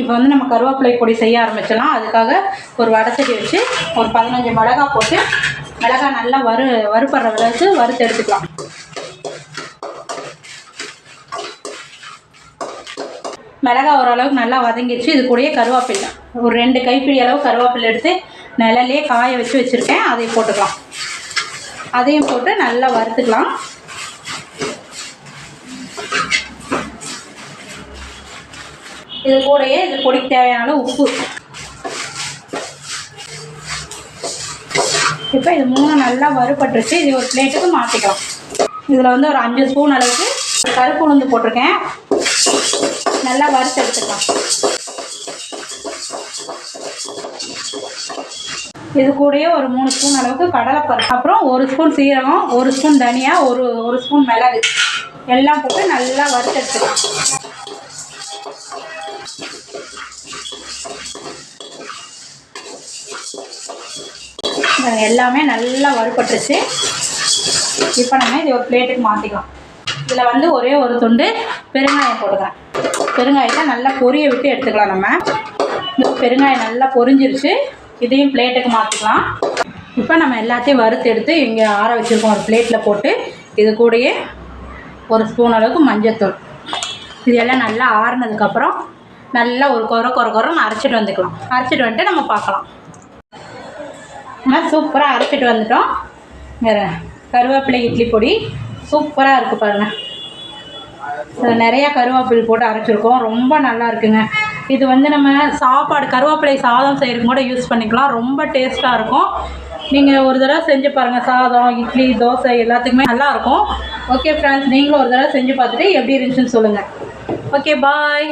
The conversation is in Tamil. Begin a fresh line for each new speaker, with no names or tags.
இப்போ வந்து நம்ம கருவேப்பிலை பொடி செய்ய ஆரம்பிச்சிடலாம். அதுக்காக ஒரு வடச்சட்டி வச்சு ஒரு பதினஞ்சு மிளகா போட்டு மிளகா நல்லா வறு வறுப்படுற அளவுக்கு வறுத்து எடுத்துக்கலாம். மிளகா ஓரளவுக்கு நல்லா வதங்கிடுச்சு இது கூடயே கருவேப்பிலை. ஒரு ரெண்டு கைப்பிடி அளவு கருவேப்பிலை எடுத்து நிழலே காய வச்சு வச்சுருக்கேன். அதையும் போட்டுக்கலாம். அதையும் போட்டு நல்லா வறுத்துக்கலாம். இது கூடயே இது பொடிக்கு தேவையான உப்பு. இப்போ இது மூணு நல்லா வறுபட்டுருச்சு. இது ஒரு பிளேட்டுக்கு மாற்றிக்கலாம் இதில் வந்து ஒரு அஞ்சு ஸ்பூன் அளவுக்கு கருப்பு உளுந்து போட்டிருக்கேன். நல்லா வறுத்து எடுத்துக்கலாம். இது கூடயே ஒரு மூணு ஸ்பூன் அளவுக்கு கடலைப்பருப்பு. அப்புறம் ஒரு ஸ்பூன் சீரகம் ஒரு ஸ்பூன் தனியா ஒரு ஒரு ஸ்பூன் மிளகு. எல்லாம் போட்டு நல்லா வறுத்து எடுத்துக்கலாம். எல்லாமே நல்லா வறுபட்டுருச்சு. இப்போ நம்ம இது ஒரு பிளேட்டுக்கு மாற்றிக்கலாம் இதில் வந்து ஒரே ஒரு துண்டு பெருங்காயம் போட்டுக்கலாம் பெருங்காயத்தை நல்லா பொரிய விட்டு எடுத்துக்கலாம் நம்ம. இந்த பெருங்காயம் நல்லா பொரிஞ்சிருச்சு. இதையும் பிளேட்டுக்கு மாற்றிக்கலாம் இப்போ நம்ம எல்லாத்தையும் வறுத்து எடுத்து இங்கே ஆற வச்சுருக்கோம். ஒரு பிளேட்டில் போட்டு இது கூடயே ஒரு ஸ்பூன் அளவுக்கு மஞ்சத்தூள். இதெல்லாம் நல்லா ஆறுனதுக்கப்புறம் நல்லா ஒரு கொர கொர குறைன்னு அரைச்சிட்டு வந்துக்கலாம். அரைச்சிட்டு வந்துட்டு நம்ம பார்க்கலாம். நம்ம சூப்பராக அரைச்சிட்டு வந்துட்டோம். வேறு கருவேப்பிலை இட்லி பொடி சூப்பராக இருக்குது பாருங்கள் நிறையா கருவேப்பிலை போட்டு அரைச்சிருக்கோம். ரொம்ப நல்லா இருக்குங்க. இது வந்து நம்ம சாப்பாடு கருவேப்பிலை சாதம் செய்கிறதுக்கு கூட யூஸ் பண்ணிக்கலாம். ரொம்ப டேஸ்ட்டாக இருக்கும். நீங்கள் ஒரு தடவை செஞ்சு பாருங்கள் சாதம் இட்லி தோசை எல்லாத்துக்குமே நல்லாயிருக்கும் ஓகே ஃப்ரெண்ட்ஸ் நீங்களும் ஒரு தடவை செஞ்சு பார்த்துட்டு எப்படி இருந்துச்சுன்னு சொல்லுங்கள் ஓகே பாய்